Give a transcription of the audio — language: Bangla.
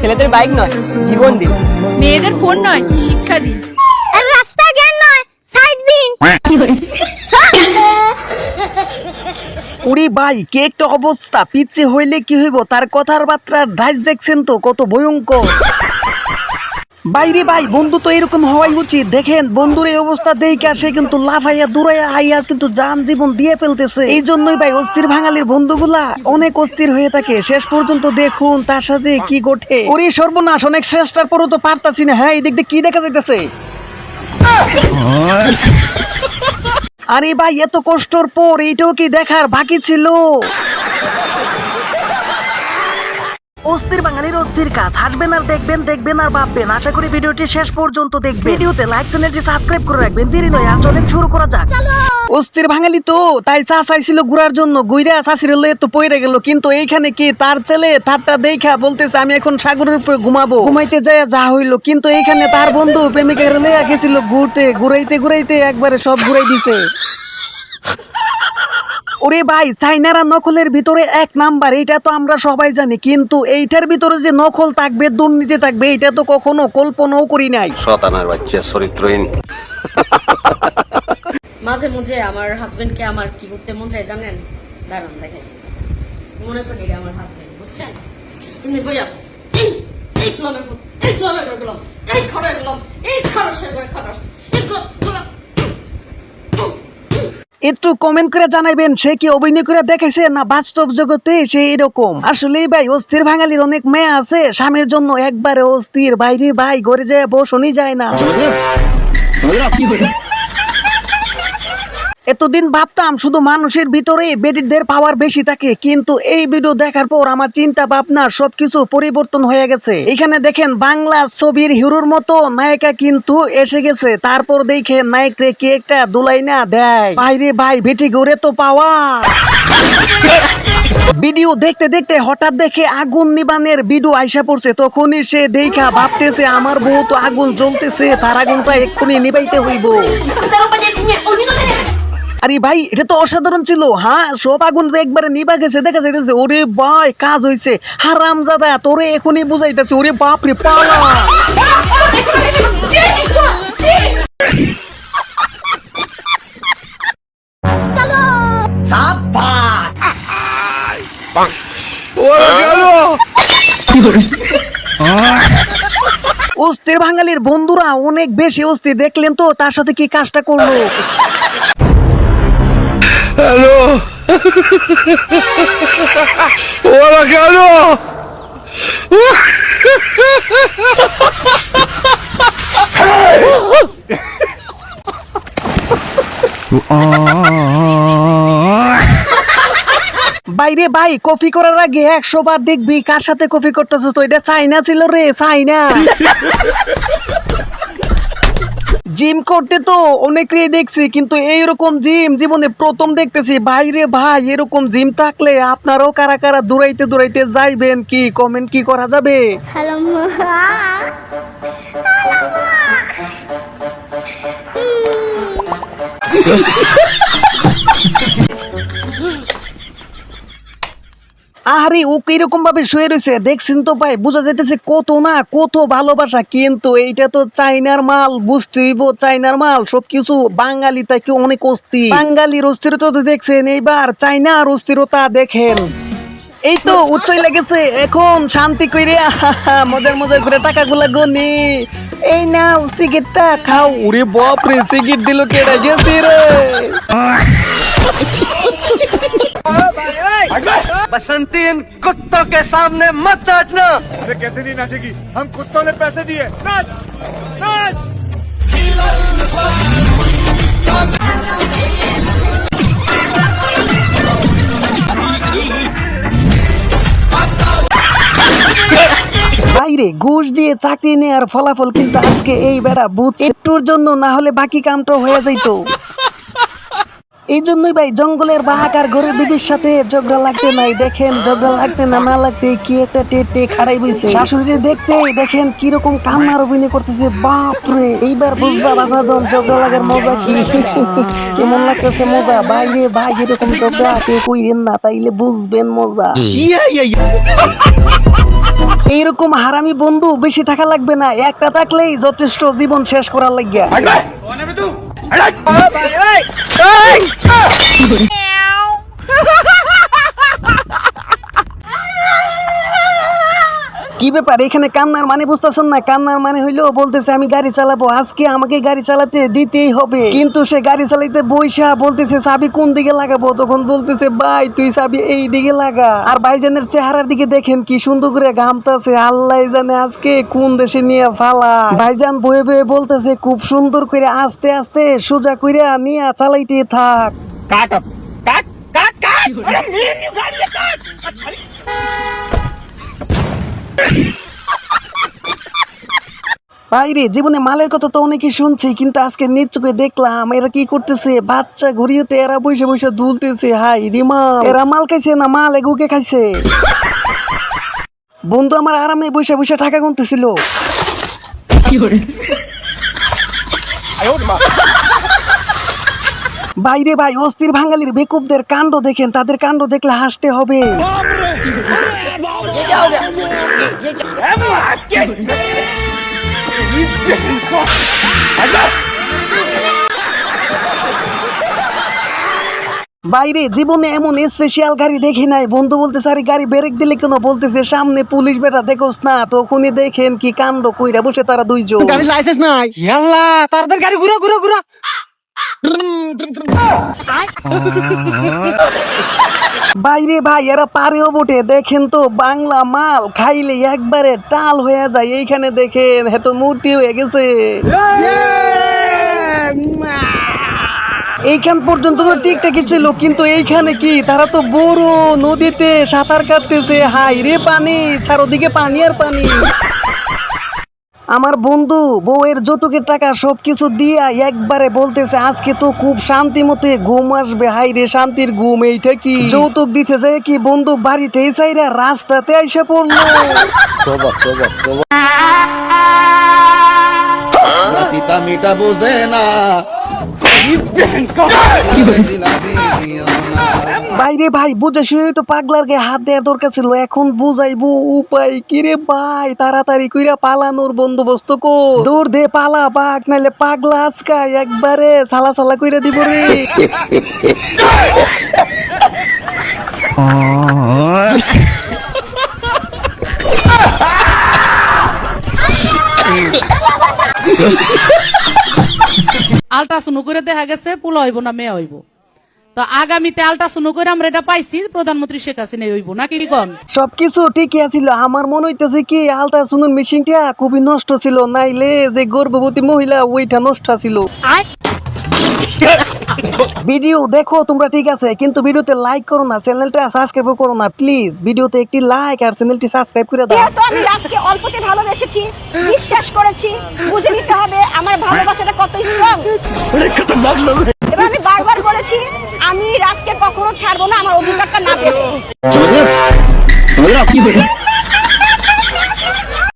ছেলেদের বাইক নয় জীবন দিন। মেয়েদের ফোন নয় শিক্ষা দিন। আর রাস্তা জ্ঞান নয় সাইড দিন। ভাই কে একটা অবস্থা পিচ্ছে হইলে কি হইব? তার কথার বার্তার ধাইজ দেখছেন তো কত ভয়ঙ্কর। বাইরে ভাই, বন্ধু তো এরকম হওয়াই উচিত। দেখেন, বন্ধুর এই অবস্থা দেখে সে কিন্তু লাফাইয়া দূরাইয়া হাইয়া কিন্তু যান জীবন দিয়ে ফেলতেছে। এই জন্যই ভাই, অস্থির বাঙালির বন্ধুগুলা অনেক অস্থির হয়ে থাকে। শেষ পর্যন্ত দেখুন তার সাথে কি ঘটে। ওরে সর্বনাশ, অনেক চেষ্টার পরও তো পারতাছি না। হ্যাঁ এই দিক দিয়ে কি দেখা যাইতেছে? আরে ভাই, এত কষ্টর পর এইটাও কি দেখার বাকি ছিল? অস্থির বাঙালির অস্থির কাজ। হাসবেন আর দেখবেন দেখবেন আর ভাববেন। আশা করি ভিডিওটি শেষ পর্যন্ত দেখবেন। ভিডিওতে লাইক চ্যানেলটি সাবস্ক্রাইব করে রাখবেন। দেরি নয় আর চলেন শুরু করা যাক। অস্থির বাঙালি তো তাই চা চাইছিল ঘুরার জন্য। গুইরা চাষির লয়ে তো পড়ে গেল। কিন্তু এইখানে কি তার ছেলে? তারটা দেখা বলতেছে আমি এখন সাগরের উপরে ঘুমাবো। ঘুমাইতে যায় যা হইল কিন্তু এইখানে তার বন্ধু প্রেমিকার লইয়া গেছিল ঘুরতে। ঘুরাইতে ঘুরাইতে একবারে সব ঘুরাই দিছে। ওরে ভাই চাইনারা নকলের ভিতরে এক নাম্বার এটা তো আমরা সবাই জানি কিন্তু এইটার ভিতরে যে নকল থাকবে দুর্নীতি থাকবে এটা তো কখনো কল্পনাও করি নাই শতানার বাচ্চা চরিত্রহীন মাঝে মাঝে আমার হাজবেন্ডকে আমার কি করতে মন চায় জানেন দাঁড়ান দেখেন মনে এটা আমার হাজবেন্ড বুঝছেন এমনি বইয়া এই এই ক্লমের ফুট এই ক্লমের করে গেলাম এই খড়ে গেলাম এই খরচের করে খরচ এই একটু কমেন্ট করে জানাইবেন, সে কি অভিনয় করে দেখেছে না বাস্তব জগতে সে এরকম? আসলে ভাই, অস্থির বাঙালির অনেক মেয়ে আছে, স্বামীর জন্য একবারে অস্থির। বাইরে ভাই, ঘরে যায় বসনই যায় না। এতদিন ভাবতাম শুধু মানুষের ভিতরে বেডিদের পাওয়ার বেশি থাকে, কিন্তু এই ভিডিও দেখার পর আমার চিন্তা ভাবনা সবকিছু পরিবর্তন হয়ে গেছে। এখানে দেখেন, বাংলা ছবির হিরোর মতো নায়িকা কিন্তু এসে গেছে। তারপর দেখে নায়ক রে কে একটা দুলাই না দেয়। বাইরে ভাই, বেটি ঘুরে তো পাওয়া। ভিডিও দেখতে দেখতে হঠাৎ দেখে আগুন নিবানের ভিডিও আইসা পড়ছে। তখনই সে দেখা ভাবতেছে, আমার বউ তো আগুন জ্বলতেছে, তার আগুনটা এক্ষুনি নিবাইতে হইব। আরে ভাই এটা তো অসাধারণ ছিল হ্যাঁ? সব আগুন তো একবারে নিবা গেছে দেখা যাইতেছে ওরে ভাই কাজ হইছে। হারাম দাদা তোরে এখনই বুঝাইতেছে ওরে বাপ রে পালা। অস্থির বাঙালির বন্ধুরা অনেক বেশি অস্থির দেখলেন তো তার সাথে কি কাজটা করল? বাইরে ভাই, কফি করার আগে একশো বার দেখবি কার সাথে কফি করতেছিস তো, এটা চাইনা ছিল রে, চাইনা। জিম করতে তো অনেকেই দেখছি, কিন্তু এইরকম জিম জীবনে প্রথম দেখতেছি বাইরে ভাই, এরকম জিম থাকলে আপনারাও কারা কারা দূরাইতে দূরাইতে যাইবেন কি? কমেন্ট কি করা যাবে? হ্যালো আরে ও কীরকম ভাবে শুয়ে রয়েছে দেখছেন তো ভাই বোঝা যাইতেছে কত না কত ভালোবাসা। কিন্তু এইটা তো চাইনার মাল বুঝতে হইব চাইনার মাল সবকিছু বাঙালি তাকে অনেক অস্থির। বাঙালির অস্থিরতা তো দেখছেন এইবার চাইনার অস্থিরতা দেখেন। এই তো উচ্চই লেগেছে এখন শান্তি কইরে মজার মজার করে টাকাগুলা গনি। এই নাও সিগারেটটা খাও। ওরে বাপ রে সিগারেট দিল কেডা গেছি রে। बसंती इन कुत्तों के सामने मत नाचना अरे कैसे नहीं नाचेगी हम कुत्तों ने पैसे दिए नाच नाच বাইরে ঘুষ দিয়ে চাকরি নেওয়ার ফলাফল কিন্তু আজকে এই বেড়া বুথ একটুর জন্য না হলে বাকি কামটা হয়ে যাইতো এই জন্যই ভাই জঙ্গলের বাহাকার ঘরের বিবির সাথে ঝগড়া লাগতে নাই। দেখেন, ঝগড়া লাগতে না না লাগতে কি একটা টেটে খাড়াই বইছে। শাশুড়ি দেখতে দেখেন কীরকম কান্নার অভিনয় করতেছে বাপ রে এইবার বুঝবা বাজাদন ঝগড়া লাগার মজা কি? কেমন লাগতেছে মজা? বাইরে ভাই, এরকম ঝগড়া কেউ কইরেন না, তাইলে বুঝবেন মজা। এইরকম হারামি বন্ধু বেশি থাকা লাগবে না, একটা থাকলেই যথেষ্ট জীবন শেষ করার লাগিয়া। Ê, bà ơi. Ê. কি ব্যাপার? এখানে কান্নার মানে বুঝতেছেন না? কান্নার মানে হইল বলতেছে, আমি গাড়ি চালাবো। আজকে আমাকে গাড়ি চালাতে দিতেই হবে। কিন্তু সে গাড়ি চালাইতে বৈশা বলতেছে, চাবি কোন দিকে লাগাবো? তখন বলতেছে, ভাই, তুই চাবি এই দিকে লাগা। আর ভাইজানের চেহারার দিকে দেখেন কি সুন্দর করে ঘামতাছে। আল্লাহ জানে আজকে কোন দেশে নিয়ে ফালা। ভাইজান বয়ে বয়ে বলতেছে, খুব সুন্দর করে আস্তে আস্তে সোজা করে নিয়ে চালাইতে থাক। কাট কাট কাট কাট বাইরে জীবনে মালের কথা তো অনেকে শুনছি কিন্তু আজকে নিজ চোখে দেখলাম এরা কি করতেছে? বাচ্চা ঘুরিয়েতে এরা বসে বসে দুলতেছে হাই রিমা এরা মাল খাইছে না মাল এগুকে খাইছে? বন্ধু আমার আরামে বসে বসে টাকা গুনতেছিল। বাইরে ভাই অস্থির বাঙালির বেকুবদের কাণ্ড দেখেন তাদের কাণ্ড দেখলে হাসতে হবে। বাইরে জীবনে এমন স্পেশাল গাড়ি দেখি নাই। বন্ধু বলতেছে আরে গাড়ি ব্রেক দিলে কেন? বলতেছে সামনে পুলিশ বেটা দেখোস না তখনই দেখেন কি কাণ্ড কইরা বসে তারা দুইজন। গাড়ি লাইসেন্স নাই। ইয়াল্লা তাদের গাড়ি ঘুরো ঘুরো ঘুরো। বাইরে ভাই, এরা পারেও বটে। দেখেন তো, বাংলা মাল খাইলে একবারে টাল হয়ে যায়। এইখানে দেখেন হেতো মূর্তি হয়ে গেছে। এইখান পর্যন্ত তো ঠিকঠাকই ছিল, কিন্তু এইখানে কি? তারা তো বড় নদীতে সাঁতার কাটতেছে। হাই রে পানি, চারোদিকে পানি আর পানি। আমার বন্ধু বউয়ের যৌতুকের টাকা সবকিছু দিয়া একবারে বলতেছে আজকে তো খুব শান্তি মতে ঘুম আসবে। হাই রে শান্তির ঘুম এইটা কি? যৌতুক দিতে যায় কি বন্ধু বাড়িতেই চাইরা রাস্তাতে আইসা পড়ল? মিটা বোঝে না। বাইরে ভাই, বুঝে শুনে তো পাগলার গায়ে হাত দেওয়ার দরকার ছিল, এখন বুঝাইবো উপায় কিরে ভাই, তাড়াতাড়ি কইরা পালানোর বন্দোবস্ত কো দৌড় দে পালা, বাঘ, নাইলে পাগলা আজকাই, একবারে সালা সালা কইরা দিব রে। আলট্রাসাউন্ড করে দেখা গেছে, পুলা হইব না, মেয়ে হইব। তো আগামীতে আলট্রাসাউন্ড করে আমরা এটা পাইছি প্রধানমন্ত্রী শেখ হাসিনা হইব নাকি কন? সবকিছু ঠিকই আছিল আমার মনে হইতেছে কি আলট্রাসাউন্ড মেশিনটা খুবই নষ্ট ছিল নাইলে যে গর্ভবতী মহিলা ওইটা নষ্ট ছিল। ভিডিও দেখো তোমরা ঠিক আছে কিন্তু ভিডিওতে লাইক করো না চ্যানেলটা সাবস্ক্রাইব করো না প্লিজ ভিডিওতে একটি লাইক আর চ্যানেলটি সাবস্ক্রাইব করে দাও। যেহেতু আমি রাজকে অল্পতে ভালোবেসেছি বিশ্বাস করেছি বুঝে নিতে হবে আমার ভালোবাসাটা কত স্ট্রং আমি বারবার বলেছি ছাড়বো না আমার অধিকারটা না পেলে